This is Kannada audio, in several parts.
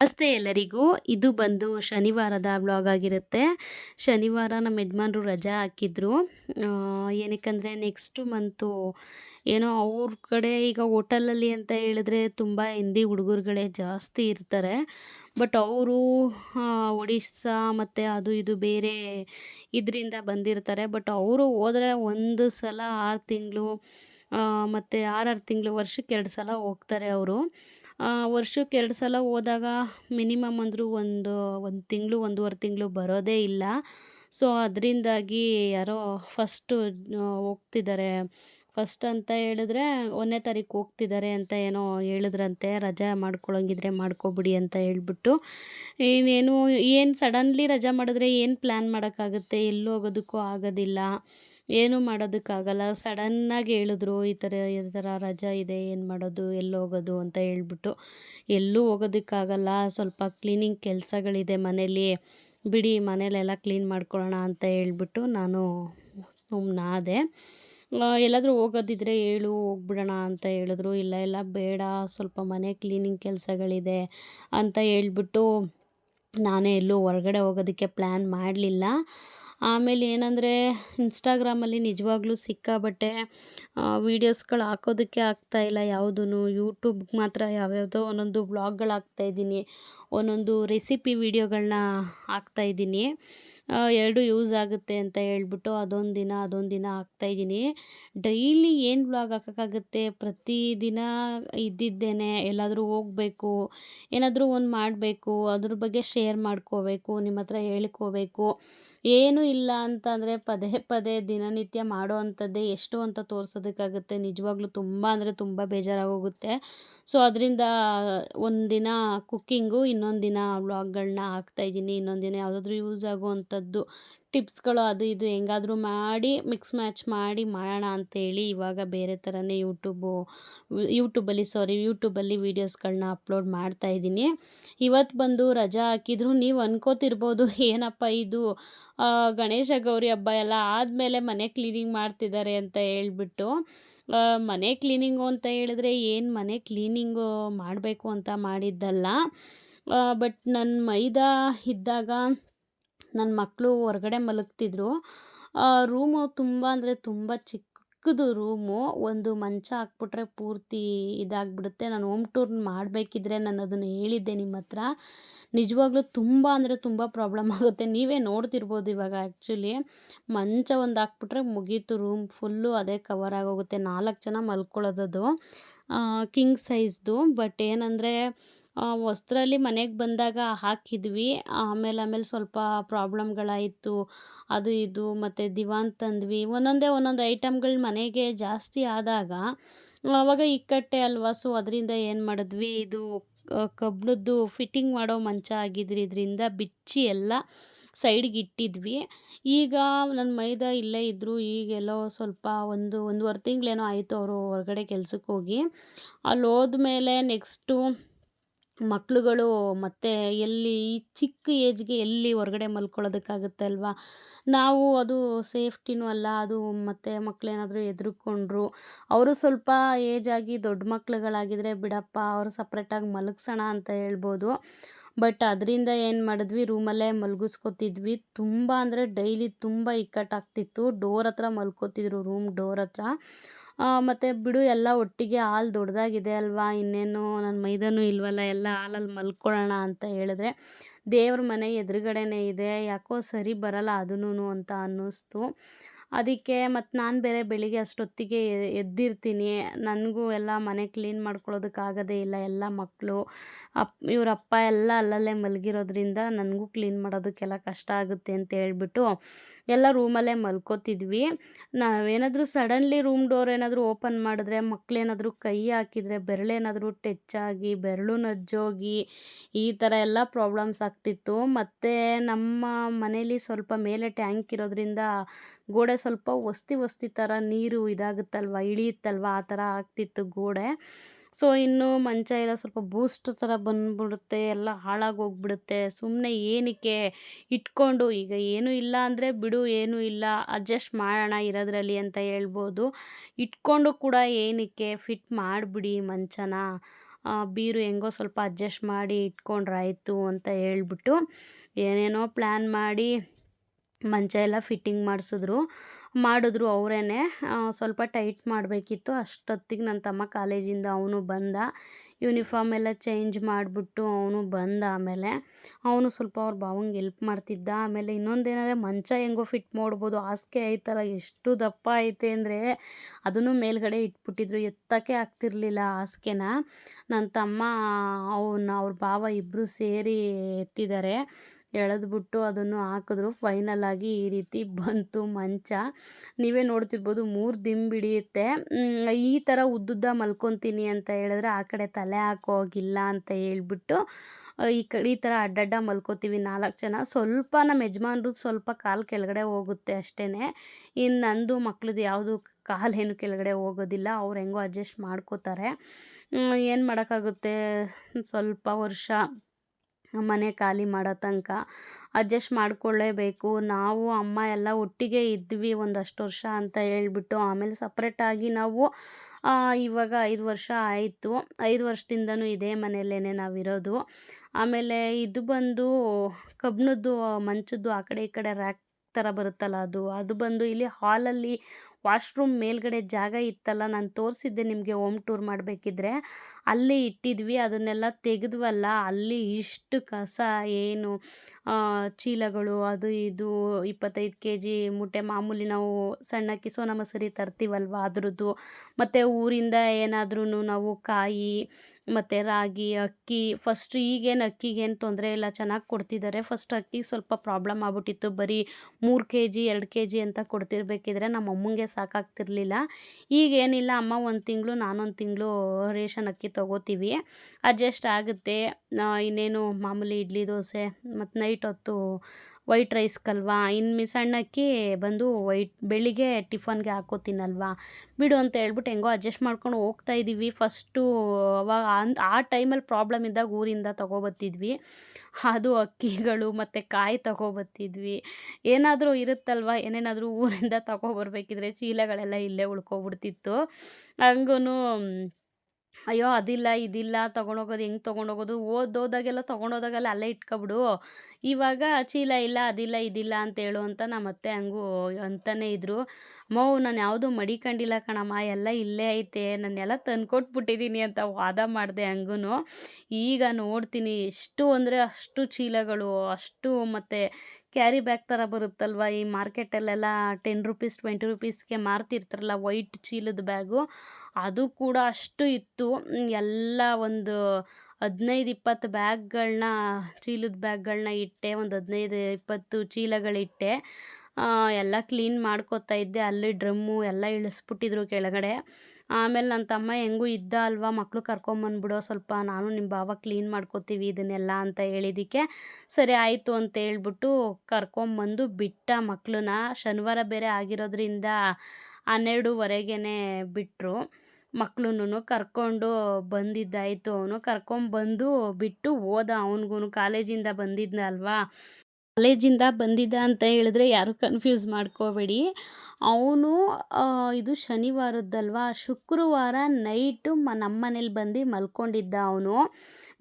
ನಮಸ್ತೆ ಎಲ್ಲರಿಗೂ ಇದು ಬಂದು ಶನಿವಾರದ ವ್ಲಾಗ್ ಆಗಿರುತ್ತೆ. ಶನಿವಾರ ನಮ್ಮ ಯಜಮಾನ್ರು ರಜಾ ಹಾಕಿದ್ರು. ಏನಕ್ಕಂದರೆ ನೆಕ್ಸ್ಟ್ ಮಂತು ಏನೋ ಅವ್ರ ಕಡೆ ಈಗ ಹೋಟೆಲಲ್ಲಿ ಅಂತ ಹೇಳಿದ್ರೆ ತುಂಬ ಹಿಂದಿ ಹುಡುಗರುಗಳೇ ಜಾಸ್ತಿ ಇರ್ತಾರೆ. ಬಟ್ ಅವರು ಒಡಿಶಾ ಮತ್ತು ಅದು ಇದು ಬೇರೆ ಇದರಿಂದ ಬಂದಿರ್ತಾರೆ. ಬಟ್ ಅವರು ಹೋದರೆ ಒಂದು ಸಲ ಆರು ತಿಂಗಳು ಮತ್ತು ಆರಾರು ತಿಂಗಳು ವರ್ಷಕ್ಕೆ ಎರಡು ಸಲ ಹೋಗ್ತಾರೆ ಅವರು. ವರ್ಷಕ್ಕೆ ಎರಡು ಸಲ ಹೋದಾಗ ಮಿನಿಮಮ್ ಅಂದರೂ ಒಂದು ಒಂದು ತಿಂಗಳು, ಒಂದೂವರೆ ತಿಂಗಳು ಬರೋದೇ ಇಲ್ಲ. ಸೊ ಅದರಿಂದಾಗಿ ಯಾರೋ ಫಸ್ಟು ಹೋಗ್ತಿದ್ದಾರೆ. ಫಸ್ಟ್ ಅಂತ ಹೇಳಿದ್ರೆ ಒಂದನೇ ತಾರೀಕು ಹೋಗ್ತಿದ್ದಾರೆ ಅಂತ ಏನೋ ಹೇಳಿದ್ರಂತೆ. ರಜಾ ಮಾಡ್ಕೊಳಂಗಿದ್ರೆ ಮಾಡ್ಕೊಬಿಡಿ ಅಂತ ಹೇಳ್ಬಿಟ್ಟು. ಇನ್ನೇನು, ಏನು ಸಡನ್ಲಿ ರಜಾ ಮಾಡಿದ್ರೆ ಏನು ಪ್ಲ್ಯಾನ್ ಮಾಡೋಕ್ಕಾಗುತ್ತೆ? ಎಲ್ಲೂ ಹೋಗೋದಕ್ಕೂ ಆಗೋದಿಲ್ಲ. ಏನೂ ಮಾಡೋದಕ್ಕಾಗಲ್ಲ. ಸಡನ್ನಾಗಿ ಹೇಳಿದ್ರು, ಈ ಥರ ಈ ಥರ ರಜಾ ಇದೆ, ಏನು ಮಾಡೋದು, ಎಲ್ಲಿ ಹೋಗೋದು ಅಂತ ಹೇಳ್ಬಿಟ್ಟು ಎಲ್ಲೂ ಹೋಗೋದಕ್ಕಾಗಲ್ಲ. ಸ್ವಲ್ಪ ಕ್ಲೀನಿಂಗ್ ಕೆಲಸಗಳಿದೆ ಮನೇಲಿ. ಬಿಡಿ, ಮನೇಲೆಲ್ಲ ಕ್ಲೀನ್ ಮಾಡ್ಕೊಳ್ಳೋಣ ಅಂತ ಹೇಳ್ಬಿಟ್ಟು ನಾನು ಸುಮ್ಮನಾದೆ ಎಲ್ಲಾದರೂ ಹೋಗೋದಿದ್ರೆ ಹೇಳು, ಹೋಗ್ಬಿಡೋಣ ಅಂತ ಹೇಳಿದ್ರು. ಇಲ್ಲ ಇಲ್ಲ, ಬೇಡ, ಸ್ವಲ್ಪ ಮನೆ ಕ್ಲೀನಿಂಗ್ ಕೆಲಸಗಳಿದೆ ಅಂತ ಹೇಳ್ಬಿಟ್ಟು ನಾನೇ ಎಲ್ಲೂ ಹೊರಗಡೆ ಹೋಗೋದಕ್ಕೆ ಪ್ಲ್ಯಾನ್ ಮಾಡಲಿಲ್ಲ. ಆಮೇಲೆ ಏನಂದರೆ ಇನ್ಸ್ಟಾಗ್ರಾಮಲ್ಲಿ ನಿಜವಾಗ್ಲೂ ಸಿಕ್ಕಾಬಟ್ಟೆ ವೀಡಿಯೋಸ್ಗಳು ಹಾಕೋದಕ್ಕೆ ಆಗ್ತಾಯಿಲ್ಲ ಯಾವುದೂ ಯೂಟ್ಯೂಬ್ಗೆ ಮಾತ್ರ ಯಾವ್ಯಾವುದೋ ಒಂದೊಂದು ವ್ಲಾಗ್ಗಳು ಹಾಕ್ತಾಯಿದ್ದೀನಿ ಒಂದೊಂದು ರೆಸಿಪಿ ವೀಡಿಯೋಗಳನ್ನ ಹಾಕ್ತಾಯಿದ್ದೀನಿ ಎರಡು ಯೂಸ್ ಆಗುತ್ತೆ ಅಂತ ಹೇಳ್ಬಿಟ್ಟು ಅದೊಂದು ದಿನ ಅದೊಂದು ದಿನ ಹಾಕ್ತಾಯಿದ್ದೀನಿ ಡೈಲಿ ಏನು ವ್ಲಾಗ್ ಹಾಕೋಕ್ಕಾಗುತ್ತೆ? ಪ್ರತಿದಿನ ಇದ್ದಿದ್ದೇನೆ. ಎಲ್ಲಾದರೂ ಹೋಗಬೇಕು. ಏನಾದರೂ ಒಂದು ಮಾಡಬೇಕು. ಅದ್ರ ಬಗ್ಗೆ ಶೇರ್ ಮಾಡ್ಕೋಬೇಕು. ನಿಮ್ಮ ಹತ್ರ ಹೇಳ್ಕೋಬೇಕು. ಏನೂ ಇಲ್ಲ ಅಂತಂದರೆ ಪದೇ ಪದೇ ದಿನನಿತ್ಯ ಮಾಡೋ ಅಂಥದ್ದೇ ಎಷ್ಟು ಅಂತ ತೋರ್ಸೋದಕ್ಕಾಗುತ್ತೆ. ನಿಜವಾಗ್ಲೂ ತುಂಬ ಅಂದರೆ ತುಂಬ ಬೇಜಾರಾಗೋಗುತ್ತೆ. ಸೊ, ಅದರಿಂದ ಒಂದಿನ ಕುಕ್ಕಿಂಗು ಇನ್ನೊಂದು ದಿನ ವ್ಲಾಗ್ಗಳನ್ನ ಹಾಕ್ತಾಯಿದ್ದೀನಿ ದಿನ ಯಾವುದಾದ್ರೂ ಯೂಸ್ ಆಗುವಂಥದ್ದು ಟಿಪ್ಸ್ಗಳು ಅದು ಇದು ಹೆಂಗಾದ್ರೂ ಮಾಡಿ ಮಿಕ್ಸ್ ಮ್ಯಾಚ್ ಮಾಡಿ ಮಾಡೋಣ ಅಂತೇಳಿ ಇವಾಗ ಬೇರೆ ಥರನೇ ಯೂಟ್ಯೂಬು, ಯೂಟ್ಯೂಬಲ್ಲಿ ಸಾರಿ ಯೂಟ್ಯೂಬಲ್ಲಿ ವೀಡಿಯೋಸ್ಗಳನ್ನ ಅಪ್ಲೋಡ್ ಮಾಡ್ತಾಯಿದ್ದೀನಿ ಇವತ್ತು ಬಂದು ರಜಾ ಹಾಕಿದ್ರು ನೀವು ಅನ್ಕೋತಿರ್ಬೋದು ಏನಪ್ಪ ಇದು? ಗಣೇಶ ಗೌರಿ ಹಬ್ಬ ಎಲ್ಲ ಆದಮೇಲೆ ಮನೆ ಕ್ಲೀನಿಂಗ್ ಮಾಡ್ತಿದ್ದಾರೆ ಅಂತ ಹೇಳ್ಬಿಟ್ಟು ಮನೆ ಕ್ಲೀನಿಂಗು ಅಂತ ಹೇಳಿದ್ರೆ ಏನು ಮನೆ ಕ್ಲೀನಿಂಗು ಮಾಡಬೇಕು ಅಂತ ಮಾಡಿದ್ದಲ್ಲ. ಬಟ್ ನನ್ನ ಮೈದಾ ಇದ್ದಾಗ ನನ್ನ ಮಕ್ಕಳು ಹೊರಗಡೆ ಮಲಗ್ತಿದ್ರು. ರೂಮು ತುಂಬ ಅಂದರೆ ತುಂಬ ಚಿಕ್ಕದು ರೂಮು. ಒಂದು ಮಂಚ ಹಾಕ್ಬಿಟ್ರೆ ಪೂರ್ತಿ ಇದಾಗ್ಬಿಡುತ್ತೆ. ನಾನು ಹೋಮ್ ಟೂರ್ ಮಾಡಬೇಕಿದ್ರೆ ನಾನು ಅದನ್ನು ಹೇಳಿದ್ದೆ ನಿಮ್ಮ ಹತ್ರ. ನಿಜವಾಗ್ಲೂ ತುಂಬ ಅಂದರೆ ತುಂಬ ಪ್ರಾಬ್ಲಮ್ ಆಗುತ್ತೆ. ನೀವೇ ನೋಡ್ತಿರ್ಬೋದು ಇವಾಗ ಆ್ಯಕ್ಚುಲಿ ಮಂಚ ಒಂದು ಹಾಕ್ಬಿಟ್ರೆ ಮುಗೀತು ರೂಮ್ ಫುಲ್ಲು ಅದೇ ಕವರ್ ಆಗೋಗುತ್ತೆ. ನಾಲ್ಕು ಜನ ಮಲ್ಕೊಳ್ಳೋದದು. ಕಿಂಗ್ ಸೈಜ್ದು. ಬಟ್ ಏನಂದರೆ ವಸ್ತ್ರಲ್ಲಿ ಮನೆಗೆ ಬಂದಾಗ ಹಾಕಿದ್ವಿ. ಆಮೇಲೆ ಆಮೇಲೆ ಸ್ವಲ್ಪ ಪ್ರಾಬ್ಲಮ್ಗಳಾಯಿತು, ಅದು ಇದು, ಮತ್ತು ದಿವಾನ್ ತಂದ್ವಿ. ಒಂದೊಂದೇ ಒಂದೊಂದು ಐಟಮ್ಗಳು ಮನೆಗೆ ಜಾಸ್ತಿ ಆದಾಗ ಆವಾಗ ಇಕ್ಕಟ್ಟೆ ಅಲ್ವಾ? ಸೊ, ಅದರಿಂದ ಏನು ಮಾಡಿದ್ವಿ? ಇದು ಕಬ್ಬಿಣದ್ದು ಫಿಟ್ಟಿಂಗ್ ಮಾಡೋ ಮಂಚ ಆಗಿದ್ರಿಂದ ಬಿಚ್ಚಿ ಎಲ್ಲ ಸೈಡ್ಗೆ ಇಟ್ಟಿದ್ವಿ. ಈಗ ನನ್ನ ಮೈದ ಇಲ್ಲೇ ಇದ್ದರು ಈಗೆಲ್ಲೋ ಸ್ವಲ್ಪ ಒಂದು, ಒಂದುವರೆ ತಿಂಗಳೇನೋ ಆಯಿತು ಅವರು ಹೊರಗಡೆ ಕೆಲಸಕ್ಕೆ ಹೋಗಿ ಅಲ್ಲಿ ಹೋದ್ಮೇಲೆ ನೆಕ್ಸ್ಟು ಮಕ್ಳುಗಳು ಮತ್ತು ಎಲ್ಲಿ ಈ ಚಿಕ್ಕ ಏಜ್ಗೆ ಎಲ್ಲಿ ಹೊರಗಡೆ ಮಲ್ಕೊಳ್ಳೋದಕ್ಕಾಗುತ್ತೆ ಅಲ್ವಾ ನಾವು ಅದು ಸೇಫ್ಟಿನೂ ಅಲ್ಲ, ಅದು ಮತ್ತು ಮಕ್ಕಳೇನಾದರೂ ಹೆದ್ರಿಕೊಂಡ್ರು, ಅವರು ಸ್ವಲ್ಪ ಏಜಾಗಿ ದೊಡ್ಡ ಮಕ್ಕಳುಗಳಾಗಿದ್ದರೆ ಬಿಡಪ್ಪ, ಅವರು ಸಪ್ರೇಟಾಗಿ ಮಲಗ್ಸೋಣ ಅಂತ ಹೇಳ್ಬೋದು. ಬಟ್ ಅದರಿಂದ ಏನು ಮಾಡಿದ್ವಿ, ರೂಮಲ್ಲೇ ಮಲಗಿಸ್ಕೊತಿದ್ವಿ. ತುಂಬ ಅಂದರೆ ಡೈಲಿ ತುಂಬ ಇಕ್ಕಟ್ಟಾಗ್ತಿತ್ತು. ಡೋರ್ ಹತ್ರ ಮಲ್ಕೋತಿದ್ರು ರೂಮ್ ಡೋರ್ ಹತ್ರ. ಮತ್ತು ಬಿಡು, ಎಲ್ಲ ಒಟ್ಟಿಗೆ ಹಾಲು ದೊಡ್ಡದಾಗಿದೆ ಅಲ್ವಾ? ಇನ್ನೇನು ನನ್ನ ಮೈದಾನು ಇಲ್ವಲ್ಲ, ಎಲ್ಲ ಹಾಲಲ್ಲಿ ಮಲ್ಕೊಳ್ಳೋಣ ಅಂತ ಹೇಳಿದ್ರೆ ದೇವ್ರ ಮನೆ ಎದುರುಗಡೆನೇ ಇದೆ. ಯಾಕೋ ಸರಿ ಬರಲ್ಲ ಅದೂ ಅಂತ ಅನ್ನಿಸ್ತು. ಅದಕ್ಕೆ ಮತ್ತು ನಾನು ಬೇರೆ ಬೆಳಿಗ್ಗೆ ಅಷ್ಟೊತ್ತಿಗೆ ಎದ್ದಿರ್ತೀನಿ. ನನಗೂ ಎಲ್ಲ ಮನೆ ಕ್ಲೀನ್ ಮಾಡ್ಕೊಳ್ಳೋದಕ್ಕಾಗೋದೇ ಇಲ್ಲ, ಎಲ್ಲ ಮಕ್ಕಳು ಅಪ್, ಇವ್ರ ಅಪ್ಪ ಎಲ್ಲ ಅಲ್ಲಲ್ಲೇ ಮಲಗಿರೋದ್ರಿಂದ ನನಗೂ ಕ್ಲೀನ್ ಮಾಡೋದಕ್ಕೆಲ್ಲ ಕಷ್ಟ ಆಗುತ್ತೆ ಅಂತ ಹೇಳ್ಬಿಟ್ಟು ಎಲ್ಲ ರೂಮಲ್ಲೇ ಮಲ್ಕೋತಿದ್ವಿ. ನಾವೇನಾದರೂ ಸಡನ್ಲಿ ರೂಮ್ ಡೋರ್ ಏನಾದರೂ ಓಪನ್ ಮಾಡಿದ್ರೆ ಮಕ್ಕಳೇನಾದರೂ ಕೈ ಹಾಕಿದರೆ, ಬೆರಳೇನಾದರೂ ಟಚ್ ಆಗಿ, ಬೆರಳು ನಜ್ಜೋಗಿ, ಈ ಥರ ಎಲ್ಲ ಪ್ರಾಬ್ಲಮ್ಸ್ ಆಗ್ತಿತ್ತು. ಮತ್ತು ನಮ್ಮ ಮನೇಲಿ ಸ್ವಲ್ಪ ಮೇಲೆ ಟ್ಯಾಂಕ್ ಇರೋದ್ರಿಂದ ಗೋಡೆ ಸ್ವಲ್ಪ ವಸ್ತಿ ವಸ್ತಿ ಥರ ನೀರು ಇದಾಗುತ್ತಲ್ವ, ಇಳಿಯುತ್ತಲ್ವ, ಆ ಥರ ಆಗ್ತಿತ್ತು ಗೋಡೆ. ಸೊ ಇನ್ನು ಮಂಚ ಎಲ್ಲ ಸ್ವಲ್ಪ ಬೂಸ್ಟ್ ಥರ ಬಂದ್ಬಿಡುತ್ತೆ, ಎಲ್ಲ ಹಾಳಾಗಿ ಹೋಗ್ಬಿಡುತ್ತೆ. ಸುಮ್ಮನೆ ಏನಕ್ಕೆ ಇಟ್ಕೊಂಡು, ಈಗ ಏನೂ ಇಲ್ಲ ಅಂದರೆ ಬಿಡು, ಏನೂ ಇಲ್ಲ ಅಡ್ಜಸ್ಟ್ ಮಾಡೋಣ ಇರೋದ್ರಲ್ಲಿ ಅಂತ ಹೇಳ್ಬೋದು. ಇಟ್ಕೊಂಡು ಕೂಡ ಏನಕ್ಕೆ ಫಿಟ್ ಮಾಡಿಬಿಡಿ ಮಂಚನ. ಬೀರು ಹೆಂಗೋ ಸ್ವಲ್ಪ ಅಡ್ಜಸ್ಟ್ ಮಾಡಿ ಇಟ್ಕೊಂಡ್ರಾಯ್ತು ಅಂತ ಹೇಳ್ಬಿಟ್ಟು ಏನೇನೋ ಪ್ಲ್ಯಾನ್ ಮಾಡಿ ಮಂಚ ಎಲ್ಲ ಫಿಟ್ಟಿಂಗ್ ಮಾಡಿಸಿದ್ರು. ಮಾಡಿದ್ರು ಅವರೇ ಸ್ವಲ್ಪ ಟೈಟ್ ಮಾಡಬೇಕಿತ್ತು. ಅಷ್ಟೊತ್ತಿಗೆ ನನ್ನ ತಮ್ಮ ಕಾಲೇಜಿಂದ ಅವನು ಬಂದ. ಯೂನಿಫಾರ್ಮ್ ಎಲ್ಲ ಚೇಂಜ್ ಮಾಡಿಬಿಟ್ಟು ಅವನು ಬಂದ ಆಮೇಲೆ. ಅವನು ಸ್ವಲ್ಪ ಅವ್ರ ಭಾವಂಗೆ ಎಲ್ಪ್ ಮಾಡ್ತಿದ್ದ. ಆಮೇಲೆ ಇನ್ನೊಂದೇನಂದರೆ ಮಂಚ ಹೆಂಗೋ ಫಿಟ್ ಮಾಡ್ಬೋದು. ಹಾಸಿಗೆ ಐತಲ್ಲ ಎಷ್ಟು ದಪ್ಪ ಐತೆ ಅಂದರೆ ಅದನ್ನು ಮೇಲ್ಗಡೆ ಇಟ್ಬಿಟ್ಟಿದ್ರು. ಎತ್ತಕ್ಕೆ ಆಗ್ತಿರ್ಲಿಲ್ಲ ಹಾಸಿಗೆನ. ನನ್ನ ತಮ್ಮ ಅವನ ಅವ್ರ ಭಾವ ಇಬ್ಬರು ಸೇರಿ ಎತ್ತಿದ್ದಾರೆ. ಎಳೆದ್ಬಿಟ್ಟು ಅದನ್ನು ಹಾಕಿದ್ರು. ಫೈನಲ್ ಆಗಿ ಈ ರೀತಿ ಬಂತು ಮಂಚ. ನೀವೇ ನೋಡ್ತಿರ್ಬೋದು ಮೂರು ದಿಮ್ ಹಿಡಿಯುತ್ತೆ. ಈ ಥರ ಉದ್ದುದ್ದ ಮಲ್ಕೊತೀನಿ ಅಂತ ಹೇಳಿದ್ರೆ ಆ ಕಡೆ ತಲೆ ಹಾಕೋಗಿಲ್ಲ ಅಂತ ಹೇಳ್ಬಿಟ್ಟು ಈ ಕಡೆ ಈ ಥರ ಅಡ್ಡಡ್ಡ ಮಲ್ಕೋತೀವಿ ನಾಲ್ಕು ಜನ. ಸ್ವಲ್ಪ ನಮ್ಮ ಯಜಮಾನ್ರು ಸ್ವಲ್ಪ ಕಾಲು ಕೆಳಗಡೆ ಹೋಗುತ್ತೆ ಅಷ್ಟೇ ಇನ್ನು ನಂದು ಮಕ್ಳದ್ದು ಯಾವುದು ಕಾಲೇನು ಕೆಳಗಡೆ ಹೋಗೋದಿಲ್ಲ. ಅವ್ರು ಹೆಂಗೋ ಅಡ್ಜಸ್ಟ್ ಮಾಡ್ಕೋತಾರೆ. ಏನು ಮಾಡೋಕ್ಕಾಗುತ್ತೆ? ಸ್ವಲ್ಪ ವರ್ಷ ಮನೆ ಖಾಲಿ ಮಾಡೋ ತನಕ ಅಡ್ಜಸ್ಟ್ ಮಾಡಿಕೊಳ್ಳೇಬೇಕು. ನಾವು, ಅಮ್ಮ ಎಲ್ಲ ಒಟ್ಟಿಗೆ ಇದ್ವಿ ಒಂದಷ್ಟು ವರ್ಷ ಅಂತ ಹೇಳ್ಬಿಟ್ಟು ಆಮೇಲೆ ಸಪ್ರೇಟಾಗಿ ನಾವು ಇವಾಗ ಐದು ವರ್ಷ ಆಯಿತು. ಐದು ವರ್ಷದಿಂದನೂ ಇದೇ ಮನೆಯಲ್ಲೇ ನಾವಿರೋದು. ಆಮೇಲೆ ಇದು ಬಂದು ಕಬ್ಬಿಣದ್ದು ಮಂಚದ್ದು ಆ ಕಡೆ ಈ ಕಡೆ ರ್ಯಾಕ್ ಥರ ಬರುತ್ತಲ್ಲ ಅದು. ಅದು ಬಂದು ಇಲ್ಲಿ ಹಾಲಲ್ಲಿ ವಾಶ್ರೂಮ್ ಮೇಲ್ಗಡೆ ಜಾಗ ಇತ್ತಲ್ಲ, ನಾನು ತೋರಿಸಿದ್ದೆ ನಿಮಗೆ ಹೋಮ್ ಟೂರ್ ಮಾಡಬೇಕಿದ್ರೆ. ಅಲ್ಲಿ ಇಟ್ಟಿದ್ವಿ, ಅದನ್ನೆಲ್ಲ ತೆಗೆದ್ವಲ್ಲ, ಅಲ್ಲಿ ಇಷ್ಟು ಕಸ, ಏನು ಚೀಲಗಳು, ಅದು ಇದು, ಇಪ್ಪತ್ತೈದು ಕೆ ಜಿ ಮೂಟೆ ಮಾಮೂಲಿ ನಾವು ಸಣ್ಣ ಕಿಸೋನ ಮಸರಿ ತರ್ತೀವಲ್ವ ಅದರದ್ದು. ಮತ್ತು ಊರಿಂದ ಏನಾದ್ರೂ ನಾವು ಕಾಯಿ ಮತ್ತು ರಾಗಿ, ಅಕ್ಕಿ ಫಸ್ಟ್ ಈಗೇನು ಅಕ್ಕಿಗೇನು ತೊಂದರೆ ಇಲ್ಲ, ಚೆನ್ನಾಗಿ ಕೊಡ್ತಿದ್ದಾರೆ. ಫಸ್ಟ್ ಅಕ್ಕಿ ಸ್ವಲ್ಪ ಪ್ರಾಬ್ಲಮ್ ಆಗ್ಬಿಟ್ಟಿತ್ತು. ಬರೀ ಮೂರು ಕೆ ಜಿ ಎರಡು ಕೆ ಜಿ ಅಂತ ಕೊಡ್ತಿರ್ಬೇಕಿದ್ರೆ ನಮ್ಮ ಅಮ್ಮಂಗೆ ಸಾಕಾಗ್ತಿರ್ಲಿಲ್ಲ. ಈಗೇನಿಲ್ಲ, ಅಮ್ಮ ಒಂದು ತಿಂಗಳು, ನಾನೊಂದು ತಿಂಗಳು ರೇಷನ್ ಅಕ್ಕಿ ತೊಗೋತೀವಿ. ಅಡ್ಜಸ್ಟ್ ಆಗುತ್ತೆ. ಇನ್ನೇನು ಮಾಮೂಲಿ ಇಡ್ಲಿ ದೋಸೆ, ಮತ್ತು ನೈಟ್ ಹೊತ್ತು ವೈಟ್ ರೈಸ್ಗಲ್ವಾ ಇನ್ನು ಮಿಸ್ ಸಣ್ಣ ಬಂದು ವೈಟ್ ಬೆಳಿಗ್ಗೆ ಟಿಫನ್ಗೆ ಹಾಕೋತೀನಲ್ವಾ? ಬಿಡು ಅಂತ ಹೇಳ್ಬಿಟ್ಟು ಹೆಂಗೋ ಅಡ್ಜಸ್ಟ್ ಮಾಡ್ಕೊಂಡು ಹೋಗ್ತಾ ಇದ್ದೀವಿ. ಫಸ್ಟು ಅವಾಗ ಆ ಟೈಮಲ್ಲಿ ಪ್ರಾಬ್ಲಮ್ ಇದ್ದಾಗ ಊರಿಂದ ತೊಗೊಬತ್ತಿದ್ವಿ. ಅದು ಅಕ್ಕಿಗಳು ಮತ್ತು ಕಾಯಿ ತೊಗೊಬತ್ತಿದ್ವಿ. ಏನಾದರೂ ಇರುತ್ತಲ್ವ? ಏನೇನಾದರೂ ಊರಿಂದ ತೊಗೊಬರ್ಬೇಕಿದ್ರೆ ಚೀಲಗಳೆಲ್ಲ ಇಲ್ಲೇ ಉಳ್ಕೊಬಿಡ್ತಿತ್ತು. ಹಂಗೂ ಅಯ್ಯೋ, ಅದಿಲ್ಲ, ಇದಿಲ್ಲ, ತೊಗೊಂಡೋಗೋದು, ಹೆಂಗೆ ತೊಗೊಂಡೋಗೋದು ಓದೋದಾಗೆಲ್ಲ ತೊಗೊಂಡೋದಾಗೆಲ್ಲ ಅಲ್ಲೇ ಇಟ್ಕೊಬಿಡು. ಇವಾಗ ಚೀಲ ಇಲ್ಲ, ಅದಿಲ್ಲ, ಇದಿಲ್ಲ ಅಂತ ಹೇಳು ಅಂತ ನಮ್ಮ ಅತ್ತೆ ಹಂಗೂ ಅಂತಾನೆ ಇದ್ದರು ಮೌ, ನಾನು ಯಾವುದೂ ಮಡಿಕೊಂಡಿಲ್ಲ ಕಣಮ್ಮ, ಎಲ್ಲ ಇಲ್ಲೇ ಐತೆ, ನಾನೆಲ್ಲ ತಂದ್ಕೊಟ್ಬಿಟ್ಟಿದ್ದೀನಿ ಅಂತ ವಾದ ಮಾಡಿದೆ ಹಂಗೂ ಈಗ ನೋಡ್ತೀನಿ, ಎಷ್ಟು ಅಂದರೆ ಅಷ್ಟು ಚೀಲಗಳು, ಅಷ್ಟು ಮತ್ತು ಕ್ಯಾರಿ ಬ್ಯಾಗ್ ಥರ ಬರುತ್ತಲ್ವ? ಈ ಮಾರ್ಕೆಟಲ್ಲೆಲ್ಲ ಟೆನ್ ರುಪೀಸ್ ಟ್ವೆಂಟಿ ರುಪೀಸ್ಗೆ ಮಾರ್ತಿರ್ತಾರಲ್ಲ ವೈಟ್ ಚೀಲದ ಬ್ಯಾಗು ಅದು ಕೂಡ ಅಷ್ಟು ಇತ್ತು. ಎಲ್ಲ ಒಂದು ಹದಿನೈದು, ಇಪ್ಪತ್ತು ಬ್ಯಾಗ್ಗಳನ್ನ ಚೀಲದ ಬ್ಯಾಗ್ಗಳನ್ನ ಇಟ್ಟೆ. ಒಂದು ಹದಿನೈದು, ಇಪ್ಪತ್ತು ಚೀಲಗಳಿಟ್ಟೆ ಎಲ್ಲ ಕ್ಲೀನ್ ಮಾಡ್ಕೋತಾ ಇದ್ದೆ. ಅಲ್ಲಿ ಡ್ರಮ್ಮು ಎಲ್ಲ ಇಳಿಸ್ಬಿಟ್ಟಿದ್ರು ಕೆಳಗಡೆ. ಆಮೇಲೆ ನನ್ನ ತಮ್ಮ ಹೆಂಗೂ ಇದ್ದ ಅಲ್ವಾ ಮಕ್ಕಳು ಕರ್ಕೊಂಬಂದ್ಬಿಡೋ ಸ್ವಲ್ಪ ನಾನು ನಿಮ್ಮ ಭಾವ ಕ್ಲೀನ್ ಮಾಡ್ಕೋತೀವಿ ಇದನ್ನೆಲ್ಲ ಅಂತ ಹೇಳಿದ್ದಕ್ಕೆ ಸರಿ ಆಯಿತು ಅಂತ ಹೇಳ್ಬಿಟ್ಟು ಕರ್ಕೊಂಬಂದು ಬಿಟ್ಟ ಮಕ್ಕಳನ್ನ ಶನಿವಾರ ಬೇರೆ ಆಗಿರೋದ್ರಿಂದ ಹನ್ನೆರಡುವರೆಗೇ ಬಿಟ್ಟರು ಮಕ್ಕಳನ್ನು ಕರ್ಕೊಂಡು ಬಂದಿದ್ದಾಯಿತು ಅವನು. ಕರ್ಕೊಂಬಂದು ಬಿಟ್ಟು ಹೋದ ಅವನಿಗೂ ಕಾಲೇಜಿಂದ ಬಂದಿದ್ದ ಅಲ್ವಾ? ಕಾಲೇಜಿಂದ ಬಂದಿದ್ದ ಅಂತ ಹೇಳಿದ್ರೆ ಯಾರು ಕನ್ಫ್ಯೂಸ್ ಮಾಡ್ಕೋಬೇಡಿ. ಅವನು ಇದು ಶನಿವಾರದ್ದಲ್ವಾ? ಶುಕ್ರವಾರ ನೈಟು ಮ ನಮ್ಮ ಮನೇಲಿ ಬಂದು ಮಲ್ಕೊಂಡಿದ್ದ ಅವನು.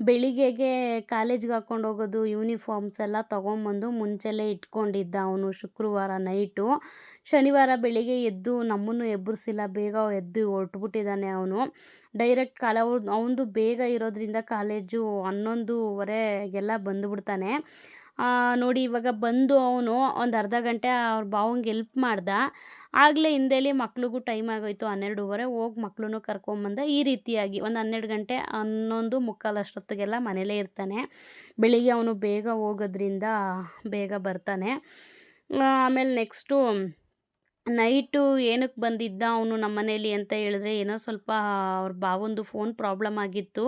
ಬೆಳಿಗ್ಗೆಗೆ ಕಾಲೇಜ್ಗೆ ಹಾಕ್ಕೊಂಡು ಹೋಗೋದು ಯೂನಿಫಾರ್ಮ್ಸ್ ಎಲ್ಲ ತೊಗೊಂಬಂದು ಮುಂಚೆಲೇ ಇಟ್ಕೊಂಡಿದ್ದ ಅವನು ಶುಕ್ರವಾರ ನೈಟು ಶನಿವಾರ ಬೆಳಿಗ್ಗೆ ಎದ್ದು ನಮ್ಮನ್ನು ಎಬ್ಬರಿಸಿಲ್ಲ ಬೇಗ ಎದ್ದು ಹೊರ್ಟ್ಬಿಟ್ಟಿದ್ದಾನೆ ಅವನು. ಡೈರೆಕ್ಟ್ ಕಾಲ ಅವನದು ಬೇಗ ಇರೋದ್ರಿಂದ ಕಾಲೇಜು ಹನ್ನೊಂದುವರೆಗೆಲ್ಲ ಬಂದುಬಿಡ್ತಾನೆ. ನೋಡಿ ಇವಾಗ ಬಂದು ಅವನು ಒಂದು ಅರ್ಧ ಗಂಟೆ ಅವ್ರ ಭಾವಂಗೆ ಎಲ್ಪ್ ಮಾಡ್ದ. ಆಗಲೇ ಹಿಂದೆಲಿ ಮಕ್ಳಿಗೂ ಟೈಮ್ ಆಗೋಯ್ತು, ಹನ್ನೆರಡೂವರೆ ಹೋಗಿ ಮಕ್ಳು ಕರ್ಕೊಂಬಂದ ಈ ರೀತಿಯಾಗಿ ಒಂದು ಹನ್ನೆರಡು ಗಂಟೆ ಹನ್ನೊಂದು ಮುಕ್ಕಾಲು ಅಷ್ಟೊತ್ತಿಗೆಲ್ಲ ಮನೇಲೇ ಇರ್ತಾನೆ. ಬೆಳಿಗ್ಗೆ ಅವನು ಬೇಗ ಹೋಗೋದ್ರಿಂದ ಬೇಗ ಬರ್ತಾನೆ. ಆಮೇಲೆ ನೆಕ್ಸ್ಟು ನೈಟು ಏನಕ್ಕೆ ಬಂದಿದ್ದ ಅವನು ನಮ್ಮ ಮನೇಲಿ ಅಂತ ಹೇಳಿದ್ರೆ ಏನೋ ಸ್ವಲ್ಪ ಅವ್ರ ಬಾವೊಂದು ಫೋನ್ ಪ್ರಾಬ್ಲಮ್ ಆಗಿತ್ತು.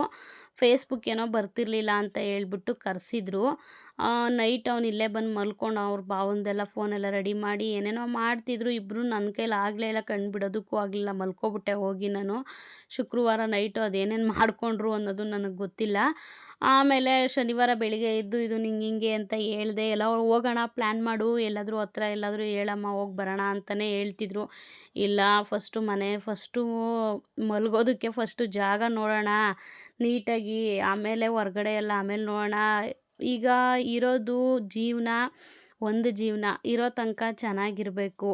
ಫೇಸ್ಬುಕ್ ಏನೋ ಬರ್ತಿರ್ಲಿಲ್ಲ ಅಂತ ಹೇಳ್ಬಿಟ್ಟು ಕರೆಸಿದ್ರು. ನೈಟ್ ಅವ್ನು ಇಲ್ಲೇ ಬಂದು ಮಲ್ಕೊಂಡು ಅವ್ರ ಬಾವೊಂದೆಲ್ಲ ಫೋನೆಲ್ಲ ರೆಡಿ ಮಾಡಿ ಏನೇನೋ ಮಾಡ್ತಿದ್ರು. ಇಬ್ಬರು ನನ್ನ ಕೈಲಿ ಆಗಲೇ ಇಲ್ಲ ಕಣ್ಣು ಆಗಲಿಲ್ಲ, ಮಲ್ಕೊಬಿಟ್ಟೆ ಹೋಗಿ ನಾನು. ಶುಕ್ರವಾರ ನೈಟು ಅದೇನೇನು ಮಾಡಿಕೊಂಡ್ರು ಅನ್ನೋದು ನನಗೆ ಗೊತ್ತಿಲ್ಲ. ಆಮೇಲೆ ಶನಿವಾರ ಬೆಳಿಗ್ಗೆ ಎದ್ದು ಇದು ನಿಂಗೆ ಹಿಂಗೆ ಅಂತ ಹೇಳ್ದೆ, ಎಲ್ಲ ಹೋಗೋಣ ಪ್ಲ್ಯಾನ್ ಮಾಡು, ಎಲ್ಲಾದರೂ ಹತ್ರ ಎಲ್ಲಾದರೂ ಹೇಳಮ್ಮ, ಹೋಗಿ ಬರೋಣ ಅಂತಲೇ ಹೇಳ್ತಿದ್ರು. ಇಲ್ಲ ಫಸ್ಟು ಮನೆ ಫಸ್ಟು ಮಲಗೋದಕ್ಕೆ ಫಸ್ಟು ಜಾಗ ನೋಡೋಣ, ನೀಟಾಗಿ ಆಮೇಲೆ ಹೊರ್ಗಡೆ ಎಲ್ಲ ಆಮೇಲೆ ನೋಡೋಣ. ಈಗ ಇರೋದು ಜೀವನ, ಒಂದು ಜೀವನ, ಇರೋ ತನಕ ಚೆನ್ನಾಗಿರಬೇಕು.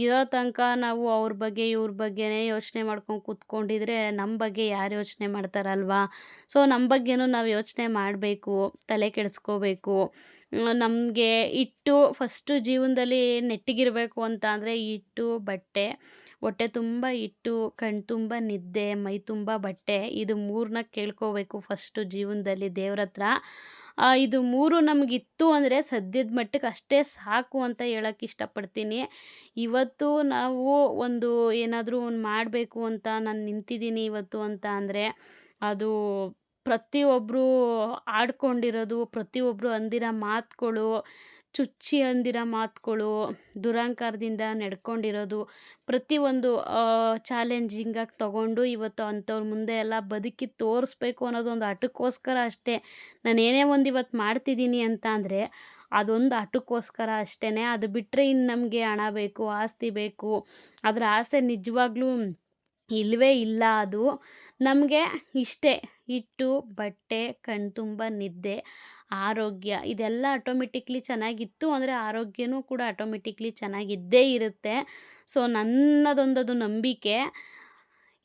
ಇರೋ ತನಕ ನಾವು ಅವ್ರ ಬಗ್ಗೆ, ಇವ್ರ ಬಗ್ಗೆನೇ ಯೋಚನೆ ಮಾಡ್ಕೊಂಡು ಕೂತ್ಕೊಂಡಿದ್ರೆ ನಮ್ಮ ಬಗ್ಗೆ ಯಾರು ಯೋಚನೆ ಮಾಡ್ತಾರಲ್ವಾ? ಸೊ ನಮ್ಮ ಬಗ್ಗೆನೂ ನಾವು ಯೋಚನೆ ಮಾಡಬೇಕು, ತಲೆ ಕೆಡಿಸ್ಕೋಬೇಕು. ನಮಗೆ ಇಟ್ಟು ಫಸ್ಟು ಜೀವನದಲ್ಲಿ ನೆಟ್ಟಗಿರಬೇಕು ಅಂತ ಅಂದರೆ ಹಿಟ್ಟು ಬಟ್ಟೆ. ಹೊಟ್ಟೆ ತುಂಬ ಹಿಟ್ಟು ಕಣ್ಣು ತುಂಬ ನಿದ್ದೆ, ಮೈ ತುಂಬ ಬಟ್ಟೆ, ಇದು ಮೂರನ್ನ ಕೇಳ್ಕೋಬೇಕು ಫಸ್ಟು ಜೀವನದಲ್ಲಿ ದೇವ್ರ ಹತ್ರ. ಇದು ಮೂರು ನಮಗಿತ್ತು ಅಂದರೆ ಸದ್ಯದ ಮಟ್ಟಕ್ಕೆ ಅಷ್ಟೇ ಸಾಕು ಅಂತ ಹೇಳಕ್ಕೆ ಇಷ್ಟಪಡ್ತೀನಿ. ಇವತ್ತು ನಾವು ಒಂದು ಏನಾದರೂ ಒಂದು ಮಾಡಬೇಕು ಅಂತ ನಾನು ನಿಂತಿದ್ದೀನಿ ಇವತ್ತು ಅಂತ ಅಂದರೆ, ಅದು ಪ್ರತಿಯೊಬ್ಬರು ಆಡ್ಕೊಂಡಿರೋದು ಪ್ರತಿಯೊಬ್ಬರು ಅಂದಿರೋ ಮಾತುಗಳು ಚುಚ್ಚಿ ಅಂದಿರೋ ಮಾತುಗಳು ದುರಹಂಕಾರದಿಂದ ನಡ್ಕೊಂಡಿರೋದು, ಪ್ರತಿಯೊಂದು ಚಾಲೆಂಜಿಂಗಾಗಿ ತೊಗೊಂಡು ಇವತ್ತು ಅಂಥವ್ರ ಮುಂದೆ ಎಲ್ಲ ಬದುಕಿ ತೋರಿಸ್ಬೇಕು ಅನ್ನೋದೊಂದು ಹಠಕ್ಕೋಸ್ಕರ ಅಷ್ಟೇ. ನಾನು ಏನೇ ಒಂದು ಇವತ್ತು ಮಾಡ್ತಿದ್ದೀನಿ ಅಂತ ಅಂದರೆ, ಅದೊಂದು ಹಠಕ್ಕೋಸ್ಕರ ಅಷ್ಟೇ ಅದು ಬಿಟ್ಟರೆ ಇನ್ನು ನಮಗೆ ಹಣ ಬೇಕು, ಆಸ್ತಿ ಬೇಕು. ಅದರ ಆಸೆ ನಿಜವಾಗ್ಲೂ ಇಲ್ಲವೇ ಇಲ್ಲ ಅದು. ನಮಗೆ ಇಷ್ಟೇ ಹಿಟ್ಟು, ಬಟ್ಟೆ, ಕಣ್ತುಂಬ ತುಂಬ ನಿದ್ದೆ, ಆರೋಗ್ಯ ಇದೆಲ್ಲ ಆಟೋಮೆಟಿಕ್ಲಿ ಚೆನ್ನಾಗಿತ್ತು ಅಂದರೆ ಆರೋಗ್ಯನೂ ಕೂಡ ಆಟೋಮೆಟಿಕ್ಲಿ ಚೆನ್ನಾಗಿದ್ದೇ ಇರುತ್ತೆ. ಸೊ ನನ್ನದೊಂದದು ನಂಬಿಕೆ.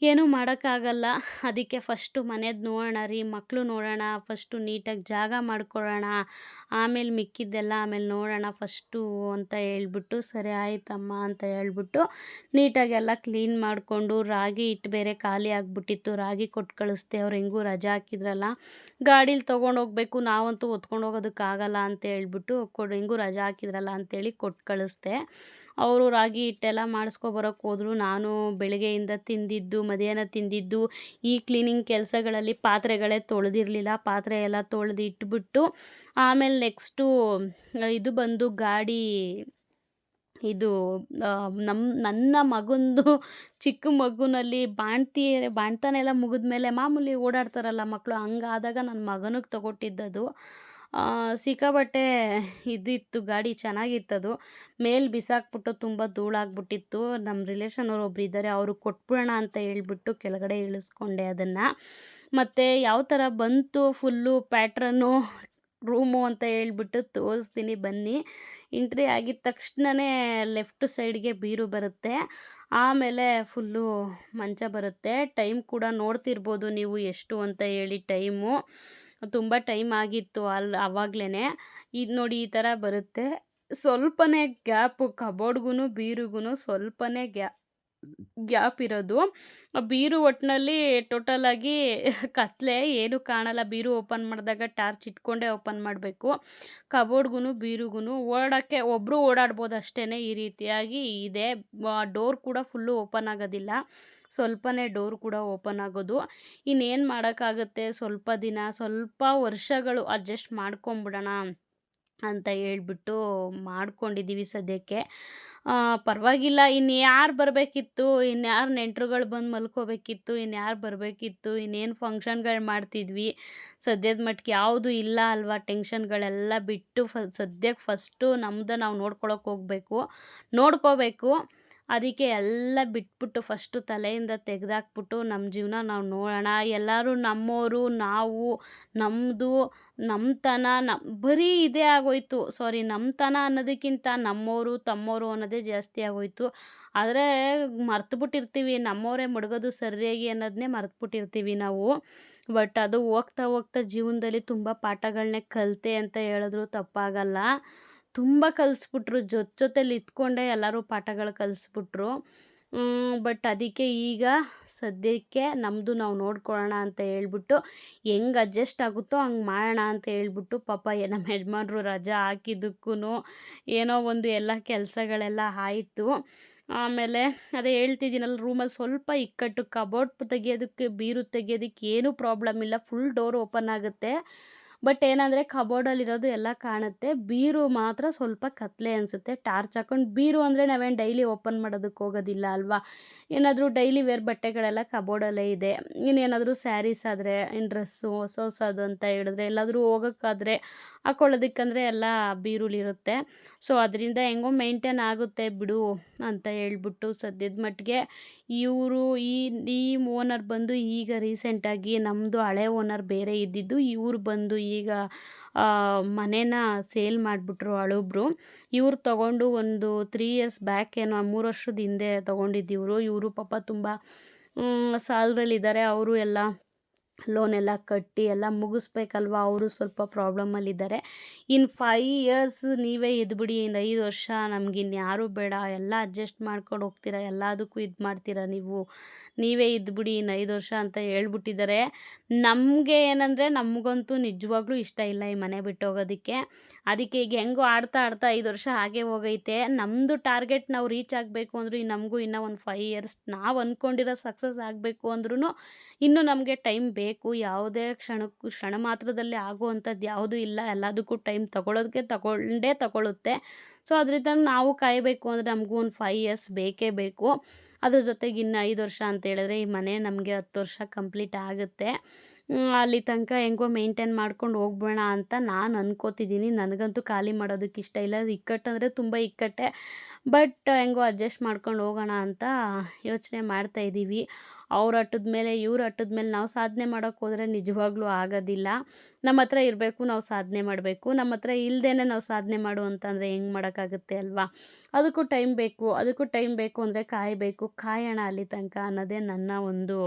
ಏನೂ ಮಾಡೋಕ್ಕಾಗಲ್ಲ. ಅದಕ್ಕೆ ಫಸ್ಟು ಮನೆದು ನೋಡೋಣ ರೀ ಮಕ್ಕಳು ನೋಡೋಣ, ಫಸ್ಟು ನೀಟಾಗಿ ಜಾಗ ಮಾಡ್ಕೊಳ್ಳೋಣ, ಆಮೇಲೆ ಮಿಕ್ಕಿದ್ದೆಲ್ಲ ಆಮೇಲೆ ನೋಡೋಣ ಫಸ್ಟು ಅಂತ ಹೇಳ್ಬಿಟ್ಟು, ಸರಿ ಆಯ್ತಮ್ಮ ಅಂತ ಹೇಳ್ಬಿಟ್ಟು ನೀಟಾಗೆಲ್ಲ ಕ್ಲೀನ್ ಮಾಡಿಕೊಂಡು ರಾಗಿ ಇಟ್ಟು ಬೇರೆ ಖಾಲಿ ಆಗಿಬಿಟ್ಟಿತ್ತು, ರಾಗಿ ಕೊಟ್ಟು ಕಳಿಸ್ದೆ, ಅವ್ರು ಹೆಂಗೂ ರಜಾ ಹಾಕಿದ್ರಲ್ಲ, ಗಾಡೀಲಿ ತೊಗೊಂಡೋಗ್ಬೇಕು ನಾವಂತೂ ಹೊತ್ಕೊಂಡು ಹೋಗೋದಕ್ಕಾಗಲ್ಲ ಅಂತ ಹೇಳ್ಬಿಟ್ಟು ಕೊಡು, ಹೆಂಗೂ ರಜಾ ಹಾಕಿದ್ರಲ್ಲ ಅಂತೇಳಿ ಕೊಟ್ಟು ಕಳಿಸ್ದೆ. ಅವರು ರಾಗಿ ಹಿಟ್ಟೆಲ್ಲ ಮಾಡಿಸ್ಕೊಬರೋಕ್ಕೆ ಹೋದ್ರು, ನಾನು ಬೆಳಗ್ಗೆಯಿಂದ ತಿಂದಿದ್ದು ಮಧ್ಯಾಹ್ನ ತಿಂದಿದ್ದು, ಈ ಕ್ಲೀನಿಂಗ್ ಕೆಲಸಗಳಲ್ಲಿ ಪಾತ್ರೆಗಳೇ ತೊಳೆದಿರಲಿಲ್ಲ. ಪಾತ್ರೆ ಎಲ್ಲ ತೊಳೆದು ಇಟ್ಬಿಟ್ಟು ಆಮೇಲೆ ನೆಕ್ಸ್ಟು ಇದು ಬಂದು ಗಾಡಿ ಇದು ನಮ್ಮ ನನ್ನ ಮಗಂದು ಚಿಕ್ಕ ಮಗುನಲ್ಲಿ ಬಾಣ್ತಿ, ಬಾಣ್ತನೆಲ್ಲ ಮುಗಿದ್ಮೇಲೆ ಮಾಮೂಲಿ ಓಡಾಡ್ತಾರಲ್ಲ ಮಕ್ಕಳು ಹಂಗಾದಾಗ ನನ್ನ ಮಗನಿಗೆ ತೊಗೊಟ್ಟಿದ್ದದು. ಸಿಕ್ಕಾಪಟ್ಟೆ ಇದಿತ್ತು, ಗಾಡಿ ಚೆನ್ನಾಗಿತ್ತದು. ಮೇಲೆ ಬಿಸಾಕ್ಬಿಟ್ಟು ತುಂಬ ಧೂಳಾಗ್ಬಿಟ್ಟಿತ್ತು. ನಮ್ಮ ರಿಲೇಷನವ್ರು ಒಬ್ರು ಇದ್ದಾರೆ ಅವರು ಕೊಟ್ಬಿಡೋಣ ಅಂತ ಹೇಳ್ಬಿಟ್ಟು ಕೆಳಗಡೆ ಇಳಿಸ್ಕೊಂಡೆ ಅದನ್ನು. ಮತ್ತು ಯಾವ ಥರ ಬಂತು ಫುಲ್ಲು ಪ್ಯಾಟ್ರನ್ನು ರೂಮು ಅಂತ ಹೇಳ್ಬಿಟ್ಟು ತೋರಿಸ್ತೀನಿ ಬನ್ನಿ. ಎಂಟ್ರಿ ಆಗಿದ ತಕ್ಷಣವೇ ಲೆಫ್ಟ್ ಸೈಡ್ಗೆ ಬೀರು ಬರುತ್ತೆ. ಆಮೇಲೆ ಫುಲ್ಲು ಮಂಚ ಬರುತ್ತೆ. ಟೈಮ್ ಕೂಡ ನೋಡ್ತಿರ್ಬೋದು ನೀವು ಎಷ್ಟು ಅಂತ ಹೇಳಿ ಟೈಮು ತುಂಬ ಟೈಮ್ ಆಗಿತ್ತು ಅಲ್ಲಿ ಆವಾಗಲೇ ಇದು ನೋಡಿ ಈ ಥರ ಬರುತ್ತೆ. ಸ್ವಲ್ಪನೇ ಗ್ಯಾಪು ಕಬೋರ್ಡ್ಗೂ ಬೀರುಗೂ ಸ್ವಲ್ಪನೇ ಗ್ಯಾ ಗ್ಯಾಪ್ ಇರೋದು. ಬೀರು ಒಟ್ಟಿನಲ್ಲಿ ಟೋಟಲಾಗಿ ಕತ್ಲೆ ಏನು ಕಾಣಲ್ಲ. ಬೀರು ಓಪನ್ ಮಾಡಿದಾಗ ಟಾರ್ಚ್ ಇಟ್ಕೊಂಡೇ ಓಪನ್ ಮಾಡಬೇಕು. ಕಬೋರ್ಡ್ಗೂ ಬೀರುಗೂ ಓಡೋಕ್ಕೆ ಒಬ್ಬರು ಓಡಾಡ್ಬೋದು ಅಷ್ಟೇ ಈ ರೀತಿಯಾಗಿ ಇದೆ. ಡೋರ್ ಕೂಡ ಫುಲ್ಲು ಓಪನ್ ಆಗೋದಿಲ್ಲ. ಸ್ವಲ್ಪನೇ ಡೋರ್ ಕೂಡ ಓಪನ್ ಆಗೋದು. ಇನ್ನೇನು ಮಾಡೋಕ್ಕಾಗುತ್ತೆ? ಸ್ವಲ್ಪ ದಿನ, ಸ್ವಲ್ಪ ವರ್ಷಗಳು ಅಡ್ಜಸ್ಟ್ ಮಾಡ್ಕೊಂಬಿಡೋಣ. ಅಂತ ಹೇಳ್ಬಿಟ್ಟು ಮಾಡ್ಕೊಂಡಿದ್ದೀವಿ ಸದ್ಯಕ್ಕೆ. ಪರವಾಗಿಲ್ಲ ಇನ್ನು ಯಾರು ಬರಬೇಕಿತ್ತು, ಇನ್ಯಾರು ನೆಂಟ್ರುಗಳು ಬಂದು ಮಲ್ಕೋಬೇಕಿತ್ತು, ಇನ್ಯಾರು ಬರಬೇಕಿತ್ತು, ಇನ್ನೇನು ಫಂಕ್ಷನ್ಗಳು ಮಾಡ್ತಿದ್ವಿ. ಸದ್ಯದ ಮಟ್ಟಿಗೆ ಯಾವುದು ಇಲ್ಲ ಅಲ್ವಾ, ಟೆನ್ಷನ್ಗಳೆಲ್ಲ ಬಿಟ್ಟು ಫ ಸದ್ಯಕ್ಕೆ ಫಸ್ಟು ನಮ್ದು ನಾವು ನೋಡ್ಕೊಳಕ್ಕೆ ಹೋಗಬೇಕು. ನೋಡ್ಕೋಬೇಕು. ಅದಕ್ಕೆ ಎಲ್ಲ ಬಿಟ್ಬಿಟ್ಟು ಫಸ್ಟು ತಲೆಯಿಂದ ತೆಗೆದಾಕ್ಬಿಟ್ಟು ನಮ್ಮ ಜೀವನ ನಾವು ನೋಡೋಣ. ಎಲ್ಲರೂ ನಮ್ಮೋರು, ನಾವು ನಮ್ಮದು ನಮ್ಮತನ ನಮ್ಮ ಬರೀ ಇದೇ ಆಗೋಯ್ತು. ಸಾರಿ ನಮ್ಮತನ ಅನ್ನೋದಕ್ಕಿಂತ ನಮ್ಮೋರು, ತಮ್ಮೋರು ಅನ್ನೋದೇ ಜಾಸ್ತಿ ಆಗೋಯ್ತು. ಆದರೆ ಮರ್ತುಬಿಟ್ಟಿರ್ತೀವಿ, ನಮ್ಮವರೇ ಮಡಗೋದು ಸರಿಯಾಗಿ ಅನ್ನೋದನ್ನೇ ಮರ್ತುಬಿಟ್ಟಿರ್ತೀವಿ ನಾವು. ಬಟ್ ಅದು ಹೋಗ್ತಾ ಹೋಗ್ತಾ ಜೀವನದಲ್ಲಿ ತುಂಬ ಪಾಠಗಳನ್ನೇ ಕಲಿತೆ ಅಂತ ಹೇಳಿದ್ರು ತಪ್ಪಾಗಲ್ಲ. ತುಂಬ ಕಲಿಸ್ಬಿಟ್ರು. ಜೊತೆ ಜೊತೆಲಿ ಇದ್ಕೊಂಡೇ ಎಲ್ಲರೂ ಪಾಠಗಳು ಕಲಿಸ್ಬಿಟ್ರು. ಬಟ್ ಅದಕ್ಕೆ ಈಗ ಸದ್ಯಕ್ಕೆ ನಮ್ಮದು ನಾವು ನೋಡ್ಕೊಳ್ಳೋಣ ಅಂತ ಹೇಳ್ಬಿಟ್ಟು ಹೆಂಗೆ ಅಡ್ಜಸ್ಟ್ ಆಗುತ್ತೋ ಹಂಗೆ ಮಾಡೋಣ ಅಂತ ಹೇಳ್ಬಿಟ್ಟು ಪಾಪ ನಮ್ಮ ಯಜಮಾನ್ರು ರಜಾ ಹಾಕಿದ್ದಕ್ಕೂ ಏನೋ ಒಂದು ಎಲ್ಲ ಕೆಲಸಗಳೆಲ್ಲ ಆಯಿತು. ಆಮೇಲೆ ಅದೇ ಹೇಳ್ತಿದ್ದೀನಲ್ಲ, ರೂಮಲ್ಲಿ ಸ್ವಲ್ಪ ಇಕ್ಕಟ್ಟು, ಕಬೋರ್ಡ್ ತೆಗಿಯೋದಕ್ಕೆ, ಬೀರು ತೆಗಿಯೋದಕ್ಕೆ ಏನೂ ಪ್ರಾಬ್ಲಮ್ ಇಲ್ಲ. ಫುಲ್ ಡೋರ್ ಓಪನ್ ಆಗುತ್ತೆ. ಬಟ್ ಏನಂದರೆ ಕಬೋರ್ಡಲ್ಲಿರೋದು ಎಲ್ಲ ಕಾಣುತ್ತೆ. ಬೀರು ಮಾತ್ರ ಸ್ವಲ್ಪ ಕತ್ಲೆ ಅನಿಸುತ್ತೆ. ಟಾರ್ಚ್ ಹಾಕೊಂಡು ಬೀರು ಅಂದರೆ ನಾವೇನು ಡೈಲಿ ಓಪನ್ ಮಾಡೋದಕ್ಕೆ ಹೋಗೋದಿಲ್ಲ ಅಲ್ವಾ? ಏನಾದರೂ ಡೈಲಿ ವೇರ್ ಬಟ್ಟೆಗಳೆಲ್ಲ ಕಬೋರ್ಡಲ್ಲೇ ಇದೆ. ಇನ್ನೇನಾದರೂ ಸ್ಯಾರೀಸ್ ಆದರೆ ಇನ್ನು ಡ್ರೆಸ್ಸು ಹೊಸ ಹೊಸದು ಅಂತ ಹೇಳಿದ್ರೆ ಎಲ್ಲಾದರೂ ಹೋಗೋಕ್ಕಾದರೆ ಹಾಕ್ಕೊಳ್ಳೋದಕ್ಕಂದರೆ ಎಲ್ಲ ಬೀರುಲಿರುತ್ತೆ ಸೊ ಅದರಿಂದ ಹೆಂಗೋ ಮೇಂಟೈನ್ ಆಗುತ್ತೆ ಬಿಡು ಅಂತ ಹೇಳ್ಬಿಟ್ಟು ಸದ್ಯದ ಮಟ್ಟಿಗೆ ಇವರು ಈ ಈ ಓನರ್ ಬಂದು ಈಗ ರೀಸೆಂಟಾಗಿ ನಮ್ಮದು ಹಳೆ ಓನರ್ ಬೇರೆ ಇದ್ದಿದ್ದು ಇವರು ಬಂದು ಈಗ ಮನೇನ ಸೇಲ್ ಮಾಡಿಬಿಟ್ರು ಹಳಬ್ರು. ಇವ್ರು ತಗೊಂಡು ಒಂದು ತ್ರೀ ಇಯರ್ಸ್ ಬ್ಯಾಕ್ ಏನೋ ಮೂರು ವರ್ಷದ ಹಿಂದೆ ತೊಗೊಂಡಿದ್ದಿವರು. ಇವರು ಪಾಪ ತುಂಬ ಸಾಲದಲ್ಲಿದ್ದಾರೆ ಅವರು ಎಲ್ಲ ಲೋನ್ ಎಲ್ಲ ಕಟ್ಟಿ ಎಲ್ಲ ಮುಗಿಸ್ಬೇಕಲ್ವ? ಅವರು ಸ್ವಲ್ಪ ಪ್ರಾಬ್ಲಮಲ್ಲಿದ್ದಾರೆ ಇನ್ನು ಫೈ ಇಯರ್ಸ್ ನೀವೇ ಇದ್ಬಿಡಿ ಇನ್ನು ಐದು ವರ್ಷ ನಮಗಿನ್ಯಾರೂ ಬೇಡ. ಎಲ್ಲ ಅಡ್ಜಸ್ಟ್ ಮಾಡ್ಕೊಂಡು ಹೋಗ್ತೀರಾ? ಎಲ್ಲದಕ್ಕೂ ಇದು ಮಾಡ್ತೀರಾ ನೀವು? ನೀವೇ ಇದ್ಬಿಡಿ ಇನ್ನು ಐದು ವರ್ಷ ಅಂತ ಹೇಳ್ಬಿಟ್ಟಿದ್ದಾರೆ. ನಮಗೆ ಏನಂದರೆ ನಮಗಂತೂ ನಿಜವಾಗ್ಲೂ ಇಷ್ಟ ಇಲ್ಲ ಈ ಮನೆ ಬಿಟ್ಟು ಹೋಗೋದಕ್ಕೆ. ಅದಕ್ಕೆ ಈಗ ಹೆಂಗೋ ಆಡ್ತಾ ಆಡ್ತಾ ಐದು ವರ್ಷ ಹಾಗೆ ಹೋಗೈತೆ. ನಮ್ಮದು ಟಾರ್ಗೆಟ್ ನಾವು ರೀಚ್ ಆಗಬೇಕು ಅಂದರೂ ನಮಗೂ ಇನ್ನೂ ಒಂದು ಫೈವ್ ಇಯರ್ಸ್ ನಾವು ಅಂದ್ಕೊಂಡಿರೋ ಸಕ್ಸಸ್ ಆಗಬೇಕು ಅಂದ್ರೂ ಇನ್ನೂ ನಮಗೆ ಟೈಮ್ ಬೇಕು ಯಾವುದೇ ಕ್ಷಣಕ್ಕೂ, ಕ್ಷಣ ಮಾತ್ರದಲ್ಲಿ ಆಗುವಂಥದ್ದು ಯಾವುದೂ ಇಲ್ಲ, ಎಲ್ಲದಕ್ಕೂ ಟೈಮ್ ತಗೊಳ್ಳೋದಕ್ಕೆ ತಗೊಂಡೇ ತಗೊಳ್ಳುತ್ತೆ ಸೊ ಅದರಿಂದ ನಾವು ಕಾಯಬೇಕು ಅಂದರೆ ನಮಗೂ ಒಂದು ಫೈವ್ ಇಯರ್ಸ್ ಬೇಕೇ ಬೇಕು. ಅದ್ರ ಜೊತೆಗೆ ಇನ್ನು ಐದು ವರ್ಷ ಅಂತ ಹೇಳಿದ್ರೆ ಈ ಮನೆ ನಮಗೆ ಹತ್ತು ವರ್ಷ ಕಂಪ್ಲೀಟ್ ಆಗುತ್ತೆ. ಅಲ್ಲಿ ತನಕ ಹೆಂಗೋ ಮೇಂಟೈನ್ ಮಾಡ್ಕೊಂಡು ಹೋಗ್ಬೋಣ ಅಂತ ನಾನು ಅನ್ಕೋತಿದ್ದೀನಿ ನನಗಂತೂ ಖಾಲಿ ಮಾಡೋದಕ್ಕೆ ಇಷ್ಟ ಇಲ್ಲ. ಇಕ್ಕಟ್ಟಂದರೆ ತುಂಬ ಇಕ್ಕಟ್ಟೆ. ಬಟ್ ಹೆಂಗೋ ಅಡ್ಜಸ್ಟ್ ಮಾಡ್ಕೊಂಡು ಹೋಗೋಣ ಅಂತ ಯೋಚನೆ ಮಾಡ್ತಾಯಿದ್ದೀವಿ ಅವ್ರು ಹಟ್ಟದ ಮೇಲೆ, ಇವ್ರು ಹಟ್ಟದ ಮೇಲೆ ನಾವು ಸಾಧನೆ ಮಾಡೋಕ್ಕೆ ಹೋದರೆ ನಿಜವಾಗ್ಲೂ ಆಗೋದಿಲ್ಲ. ನಮ್ಮ ಹತ್ರ ಇರಬೇಕು, ನಾವು ಸಾಧನೆ ಮಾಡಬೇಕು. ನಮ್ಮ ಹತ್ರ ಇಲ್ಲದೇ ನಾವು ಸಾಧನೆ ಮಾಡು ಅಂತಂದರೆ ಹೆಂಗೆ ಮಾಡೋಕ್ಕಾಗುತ್ತೆ ಅಲ್ವಾ? ಅದಕ್ಕೂ ಟೈಮ್ ಬೇಕು. ಅದಕ್ಕೂ ಟೈಮ್ ಬೇಕು ಅಂದರೆ ಕಾಯಬೇಕು. ಕಾಯೋಣ ಅಲ್ಲಿ ತನಕ ಅನ್ನೋದೇ ನನ್ನ ಒಂದು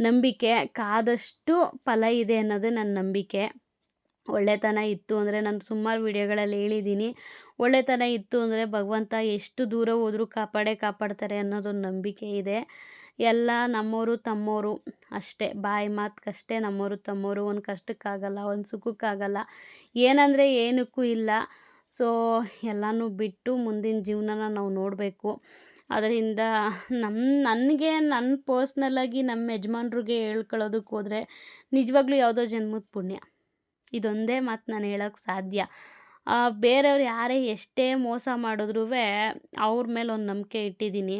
ನಂಬಿಕೆ ಕಾದಷ್ಟು ಫಲ ಇದೆ ಅನ್ನೋದು ನನ್ನ ನಂಬಿಕೆ. ಒಳ್ಳೆತನ ಇತ್ತು ಅಂದರೆ ನಾನು ಸುಮಾರು ವಿಡಿಯೋಗಳಲ್ಲಿ ಹೇಳಿದ್ದೀನಿ. ಒಳ್ಳೆತನ ಇತ್ತು ಅಂದರೆ ಭಗವಂತ ಎಷ್ಟು ದೂರ ಹೋದರೂ ಕಾಪಾಡೇ ಕಾಪಾಡ್ತಾರೆ ಅನ್ನೋದೊಂದು ನಂಬಿಕೆ ಇದೆ. ಎಲ್ಲ ನಮ್ಮವರು ತಮ್ಮವರು ಅಷ್ಟೇ. ಬಾಯಿ ಮಾತ್ಕಷ್ಟೇ ನಮ್ಮವರು ತಮ್ಮವರು ಒಂದು ಕಷ್ಟಕ್ಕಾಗಲ್ಲ, ಒಂದು ಸುಖಕ್ಕಾಗಲ್ಲ. ಏನಂದರೆ ಏನಕ್ಕೂ ಇಲ್ಲ. ಸೊ ಎಲ್ಲನೂ ಬಿಟ್ಟು ಮುಂದಿನ ಜೀವನನ ನಾವು ನೋಡಬೇಕು. ಅದರಿಂದ ನಮ್ಮ ನನಗೆ ನನ್ನ ಪರ್ಸ್ನಲ್ಲಾಗಿ ನಮ್ಮ ಯಜಮಾನ್ರಿಗೆ ಹೇಳ್ಕೊಳ್ಳೋದಕ್ಕೆ ಹೋದರೆ ನಿಜವಾಗ್ಲೂ ಯಾವುದೋ ಜನ್ಮದ ಪುಣ್ಯ. ಇದೊಂದೇ ಮಾತು ನಾನು ಹೇಳೋಕ್ಕೆ ಸಾಧ್ಯ. ಬೇರೆಯವ್ರು ಯಾರೇ ಎಷ್ಟೇ ಮೋಸ ಮಾಡಿದ್ರೂ ಅವ್ರ ಮೇಲೆ ಒಂದು ನಂಬಿಕೆ ಇಟ್ಟಿದ್ದೀನಿ.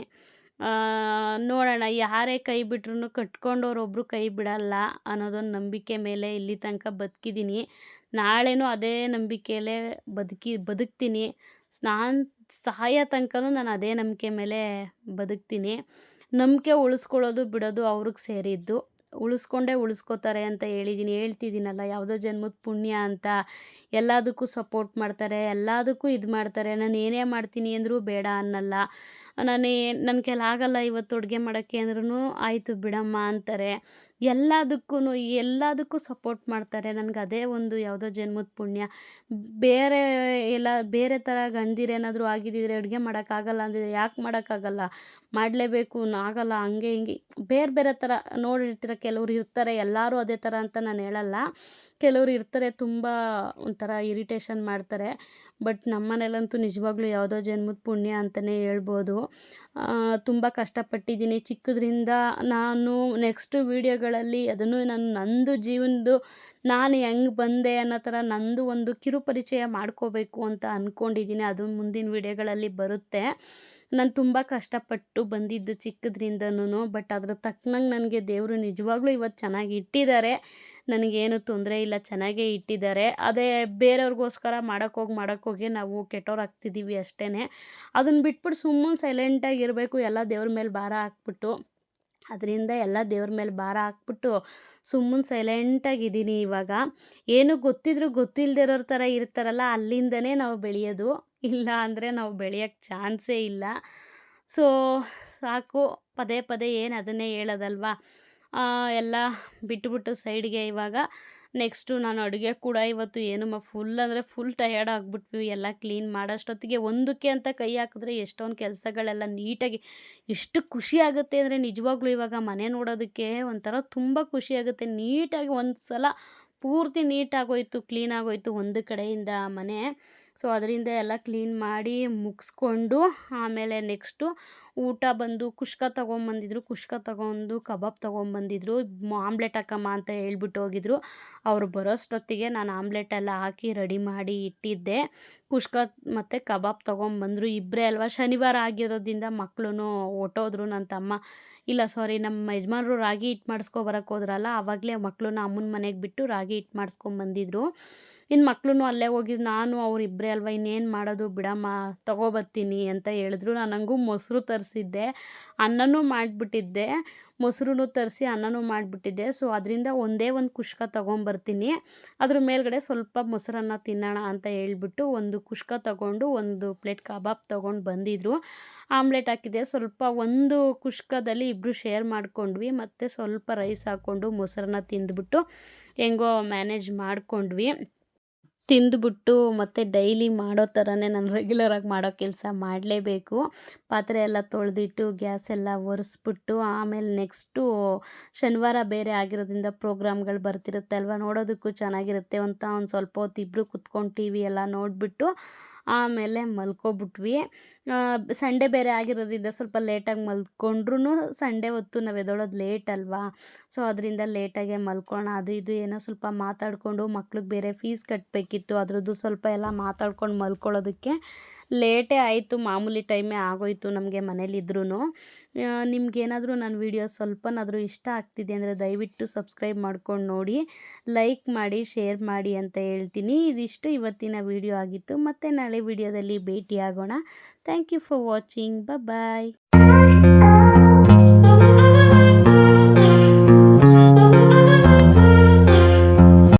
ನೋಡೋಣ, ಯಾರೇ ಕೈ ಬಿಟ್ರೂ ಕಟ್ಕೊಂಡವ್ರೊಬ್ಬರು ಕೈ ಬಿಡಲ್ಲ ಅನ್ನೋದೊಂದು ನಂಬಿಕೆ ಮೇಲೆ ಇಲ್ಲಿ ತನಕ ಬದುಕಿದ್ದೀನಿ. ನಾಳೆನೂ ಅದೇ ನಂಬಿಕೆಯಲ್ಲೇ ಬದುಕಿ, ಬದುಕ್ತೀನಿ. ನಾನು ಸಹಾಯ ತನಕನೂ ನಾನು ಅದೇ ನಂಬಿಕೆ ಮೇಲೆ ಬದುಕ್ತೀನಿ. ನಂಬಿಕೆ ಉಳಿಸ್ಕೊಳ್ಳೋದು ಬಿಡೋದು ಅವ್ರಿಗೆ ಸೇರಿದ್ದು. ಉಳಿಸ್ಕೊಂಡೇ ಉಳಿಸ್ಕೋತಾರೆ ಅಂತ ಹೇಳಿದ್ದೀನಿ ಹೇಳ್ತಿದ್ದೀನಲ್ಲ ಯಾವುದೋ ಜನ್ಮದ ಪುಣ್ಯ ಅಂತ. ಎಲ್ಲದಕ್ಕೂ ಸಪೋರ್ಟ್ ಮಾಡ್ತಾರೆ, ಎಲ್ಲದಕ್ಕೂ ಇದು ಮಾಡ್ತಾರೆ. ನಾನು ಏನೇ ಮಾಡ್ತೀನಿ ಅಂದರೂ ಬೇಡ ಅನ್ನಲ್ಲ. ನಾನೇ ನನ್ನ ಕೈಲಾಗಲ್ಲ ಇವತ್ತು ಅಡುಗೆ ಮಾಡೋಕ್ಕೆ ಅಂದ್ರೂ ಆಯಿತು ಬಿಡಮ್ಮ ಅಂತಾರೆ. ಎಲ್ಲದಕ್ಕೂ ಎಲ್ಲದಕ್ಕೂ ಸಪೋರ್ಟ್ ಮಾಡ್ತಾರೆ. ನನಗೆ ಅದೇ ಒಂದು ಯಾವುದೋ ಜನ್ಮದ ಪುಣ್ಯ. ಬೇರೆ ಎಲ್ಲ ಬೇರೆ ಥರ ಗಂಡಿರೇನಾದರೂ ಆಗಿದ್ದಿದ್ರೆ ಅಡುಗೆ ಮಾಡೋಕ್ಕಾಗಲ್ಲ ಅಂದಿದ್ರೆ ಯಾಕೆ ಮಾಡೋಕ್ಕಾಗಲ್ಲ ಮಾಡಲೇಬೇಕು ಆಗಲ್ಲ, ಹಂಗೆ ಹಿಂಗೆ ಬೇರೆ ಬೇರೆ ಥರ ನೋಡಿರ್ತೀರ ಕೆಲವ್ರು ಇರ್ತಾರೆ, ಎಲ್ಲರೂ ಅದೇ ಥರ ಅಂತ ನಾನು ಹೇಳಲ್ಲ. ಕೆಲವ್ರು ಇರ್ತಾರೆ, ತುಂಬ ಒಂಥರ ಇರಿಟೇಷನ್ ಮಾಡ್ತಾರೆ. ಬಟ್ ನಮ್ಮ ಮನೇಲಂತೂ ನಿಜವಾಗ್ಲೂ ಯಾವುದೋ ಜನ್ಮದ ಪುಣ್ಯ ಅಂತಲೇ ಹೇಳ್ಬೋದು. ತುಂಬ ಕಷ್ಟಪಟ್ಟಿದ್ದೀನಿ. ಚಿಕ್ಕದ್ರಿಂದ ನಾನು ನೆಕ್ಸ್ಟ್ ವೀಡಿಯೋಗಳಲ್ಲಿ ಅದನ್ನು ನಾನು ನಂದು ಜೀವನದ್ದು ನಾನು ಹೆಂಗೆ ಬಂದೆ ಅನ್ನೋ ಥರ ನಂದು ಒಂದು ಕಿರು ಪರಿಚಯ ಮಾಡ್ಕೋಬೇಕು ಅಂತ ಅಂದ್ಕೊಂಡಿದ್ದೀನಿ ಅದು ಮುಂದಿನ ವೀಡಿಯೋಗಳಲ್ಲಿ ಬರುತ್ತೆ. ನಾನು ತುಂಬ ಕಷ್ಟಪಟ್ಟು ಬಂದಿದ್ದು ಚಿಕ್ಕದ್ರಿಂದನೂ ಬಟ್ ಅದ್ರ ತಕ್ಕನಂಗೆ ನನಗೆ ದೇವರು ನಿಜವಾಗ್ಲೂ ಇವತ್ತು ಚೆನ್ನಾಗಿ ಇಟ್ಟಿದ್ದಾರೆ ನನಗೇನು ತೊಂದರೆ ಇಲ್ಲ, ಚೆನ್ನಾಗೇ ಇಟ್ಟಿದ್ದಾರೆ ಅದೇ ಬೇರೆಯವ್ರಿಗೋಸ್ಕರ ಮಾಡೋಕ್ಕೋಗಿ ಮಾಡೋಕ್ಕೋಗಿ ನಾವು ಕೆಟ್ಟೋರಾಗ್ತಿದ್ದೀವಿ ಅಷ್ಟೇ ಅದನ್ನು ಬಿಟ್ಬಿಟ್ಟು ಸುಮ್ಮನೆ ಸೈಲೆಂಟಾಗಿ ಇರಬೇಕು, ಎಲ್ಲ ದೇವ್ರ ಮೇಲೆ ಭಾರ ಹಾಕ್ಬಿಟ್ಟು. ಅದರಿಂದ ಎಲ್ಲ ದೇವ್ರ ಮೇಲೆ ಭಾರ ಹಾಕ್ಬಿಟ್ಟು ಸುಮ್ಮನೆ ಸೈಲೆಂಟಾಗಿದ್ದೀನಿ ಇವಾಗ. ಏನು ಗೊತ್ತಿದ್ರು ಗೊತ್ತಿಲ್ಲದೆ ಇರೋರ ಥರ ಇರ್ತಾರಲ್ಲ, ಅಲ್ಲಿಂದನೇ ನಾವು ಬೆಳೆಯೋದು. ಇಲ್ಲ ಅಂದರೆ ನಾವು ಬೆಳೆಯೋಕ್ಕೆ ಚಾನ್ಸೇ ಇಲ್ಲ. ಸೊ, ಸಾಕು. ಪದೇ ಪದೇ ಏನು ಅದನ್ನೇ ಹೇಳೋದಲ್ವಾ? ಎಲ್ಲ ಬಿಟ್ಟುಬಿಟ್ಟು ಸೈಡ್ಗೆ ಇವಾಗ ನೆಕ್ಸ್ಟು ನಾನು ಅಡುಗೆ ಕೂಡ ಇವತ್ತು ಏನು ಫುಲ್ ಅಂದರೆ ಫುಲ್ ಟಯರ್ಡ್ ಆಗಿಬಿಟ್ವಿ. ಎಲ್ಲ ಕ್ಲೀನ್ ಮಾಡೋಷ್ಟೊತ್ತಿಗೆ ಒಂದಕ್ಕೆ ಅಂತ ಕೈ ಹಾಕಿದ್ರೆ ಎಷ್ಟೊಂದು ಕೆಲಸಗಳೆಲ್ಲ ನೀಟಾಗಿ ಎಷ್ಟು ಖುಷಿ ಆಗುತ್ತೆ ಅಂದರೆ ನಿಜವಾಗ್ಲೂ ಇವಾಗ ಮನೆ ನೋಡೋದಕ್ಕೆ ಒಂಥರ ತುಂಬ ಖುಷಿ ಆಗುತ್ತೆ. ನೀಟಾಗಿ ಒಂದು ಸಲ ಪೂರ್ತಿ ನೀಟಾಗೋಯ್ತು ಕ್ಲೀನಾಗೋಯ್ತು ಒಂದು ಕಡೆಯಿಂದ ಮನೆ. ಸೊ, ಅದರಿಂದ ಎಲ್ಲ ಕ್ಲೀನ್ ಮಾಡಿ ಮುಗಿಸ್ಕೊಂಡು ಆಮೇಲೆ ನೆಕ್ಸ್ಟು ಊಟ ಬಂದು ಕುಷ್ಕ ತೊಗೊಂಬಂದಿದ್ರು, ಕುಷ್ಕ ತೊಗೊಂಡು ಕಬಾಬ್ ತೊಗೊಂಬಂದಿದ್ರು, ಆಮ್ಲೆಟ್ ಹಾಕಮ್ಮ ಅಂತ ಹೇಳ್ಬಿಟ್ಟು ಹೋಗಿದ್ರು. ಅವರು ಬರೋಷ್ಟೊತ್ತಿಗೆ ನಾನು ಆಮ್ಲೆಟ್ ಎಲ್ಲ ಹಾಕಿ ರೆಡಿ ಮಾಡಿ ಇಟ್ಟಿದ್ದೆ. ಕುಷ್ಕ ಮತ್ತು ಕಬಾಬ್ ತೊಗೊಂಬಂದರು. ಇಬ್ಬರೇ ಅಲ್ವಾ? ಶನಿವಾರ ಆಗಿರೋದ್ರಿಂದ ಮಕ್ಕಳು ಹೊಟ್ಟೋದ್ರು ನನ್ನ ತಮ್ಮ. ಇಲ್ಲ ಸಾರಿ ನಮ್ಮ ಯಜಮಾನರು ರಾಗಿ ಹಿಟ್ಟು ಮಾಡಿಸ್ಕೊ ಬರೋಕ್ಕೆ ಹೋದ್ರಲ್ಲ ಆವಾಗಲೇ ಮಕ್ಕಳು ಅಮ್ಮನ ಮನೆಗೆ ಬಿಟ್ಟು ರಾಗಿ ಹಿಟ್ಟು ಮಾಡಿಸ್ಕೊಂಬಂದಿದ್ರು. ಇನ್ನು ಮಕ್ಕಳು ಅಲ್ಲೇ ಹೋಗಿದ್ದು ನಾನು ಅವರಿಬ್ಬರೇ ಅಲ್ವಾ, ಇನ್ನೇನು ಮಾಡೋದು? ಬಿಡಮ್ಮ ತೊಗೊಬತ್ತೀನಿ ಅಂತ ಹೇಳಿದ್ರು. ನಾನು ಹಂಗೂ ಮೊಸರು ತರಿಸಿದ್ದೆ, ಅನ್ನನೂ ಮಾಡಿಬಿಟ್ಟಿದ್ದೆ. ಮೊಸರು ತರಿಸಿ ಅನ್ನನೂ ಮಾಡಿಬಿಟ್ಟಿದ್ದೆ. ಸೊ ಅದರಿಂದ ಒಂದೇ ಒಂದು ಕುಷ್ಕ ತೊಗೊಂಬರ್ತೀನಿ. ಅದ್ರ ಮೇಲ್ಗಡೆ ಸ್ವಲ್ಪ ಮೊಸರನ್ನ ತಿನ್ನೋಣ ಅಂತ ಹೇಳ್ಬಿಟ್ಟು ಒಂದು ಕುಷ್ಕ ತೊಗೊಂಡು ಒಂದು ಪ್ಲೇಟ್ ಕಬಾಬ್ ತೊಗೊಂಡು ಬಂದಿದ್ರು. ಆಮ್ಲೆಟ್ ಹಾಕಿದೆ ಸ್ವಲ್ಪ ಒಂದು ಕುಷ್ಕದಲ್ಲಿ ಇಬ್ಬರು ಶೇರ್ ಮಾಡಿಕೊಂಡ್ವಿ. ಮತ್ತು ಸ್ವಲ್ಪ ರೈಸ್ ಹಾಕ್ಕೊಂಡು ಮೊಸರನ್ನ ತಿಂದ್ಬಿಟ್ಟು ಹೆಂಗೋ ಮ್ಯಾನೇಜ್ ಮಾಡ್ಕೊಂಡ್ವಿ. ತಿಂದುಬಿಟ್ಟು ಮತ್ತು ಡೈಲಿ ಮಾಡೋ ಥರನೇ ನಾನು ರೆಗ್ಯುಲರಾಗಿ ಮಾಡೋ ಕೆಲಸ ಮಾಡಲೇಬೇಕು. ಪಾತ್ರೆ ಎಲ್ಲ ತೊಳೆದಿಟ್ಟು, ಗ್ಯಾಸ್ ಎಲ್ಲ ಒರೆಸ್ಬಿಟ್ಟು, ಆಮೇಲೆ ನೆಕ್ಸ್ಟು ಶನಿವಾರ ಬೇರೆ ಆಗಿರೋದ್ರಿಂದ ಪ್ರೋಗ್ರಾಮ್ಗಳು ಬರ್ತಿರುತ್ತೆ ಅಲ್ವಾ ನೋಡೋದಕ್ಕೂ ಚೆನ್ನಾಗಿರುತ್ತೆ ಅಂತ ಒಂದು ಸ್ವಲ್ಪ ಹೊತ್ತು ಇಬ್ಬರು ಕುತ್ಕೊಂಡು ಟಿ ವಿ ಎಲ್ಲ ನೋಡಿಬಿಟ್ಟು ಆಮೇಲೆ ಮಲ್ಕೊಬಿಟ್ವಿ. ಸಂಡೇ ಬೇರೆ ಆಗಿರೋದ್ರಿಂದ ಸ್ವಲ್ಪ ಲೇಟಾಗಿ ಮಲ್ಕೊಂಡ್ರೂ ಸಂಡೇ ಹೊತ್ತು ನಾವು ಎದೊಳೋದು ಲೇಟ್ ಅಲ್ವಾ? ಸೊ ಅದರಿಂದ ಲೇಟಾಗೆ ಮಲ್ಕೋಣ ಅದು ಇದು ಏನೋ ಸ್ವಲ್ಪ ಮಾತಾಡಿಕೊಂಡು ಮಕ್ಳಿಗೆ ಬೇರೆ ಫೀಸ್ ಕಟ್ಟಬೇಕಿತ್ತು ಅದರದ್ದು ಸ್ವಲ್ಪ ಎಲ್ಲ ಮಾತಾಡ್ಕೊಂಡು ಮಲ್ಕೊಳ್ಳೋದಕ್ಕೆ. ಲೇಟೇ ಆಯಿತು, ಮಾಮೂಲಿ ಟೈಮೇ ಆಗೋಯಿತು ನಮಗೆ ಮನೇಲಿದ್ರೂ ನಿಮಗೇನಾದರೂ ನನ್ನ ವೀಡಿಯೋ ಸ್ವಲ್ಪನಾದರೂ ಇಷ್ಟ ಆಗ್ತಿದೆ ಅಂದರೆ ದಯವಿಟ್ಟು ಸಬ್ಸ್ಕ್ರೈಬ್ ಮಾಡ್ಕೊಂಡು ನೋಡಿ, ಲೈಕ್ ಮಾಡಿ, ಶೇರ್ ಮಾಡಿ ಅಂತ ಹೇಳ್ತೀನಿ. ಇದಿಷ್ಟು ಇವತ್ತಿನ ವೀಡಿಯೋ ಆಗಿತ್ತು. ಮತ್ತು ನಾಳೆ ವೀಡಿಯೋದಲ್ಲಿ ಭೇಟಿಯಾಗೋಣ. Thank you for watching. Bye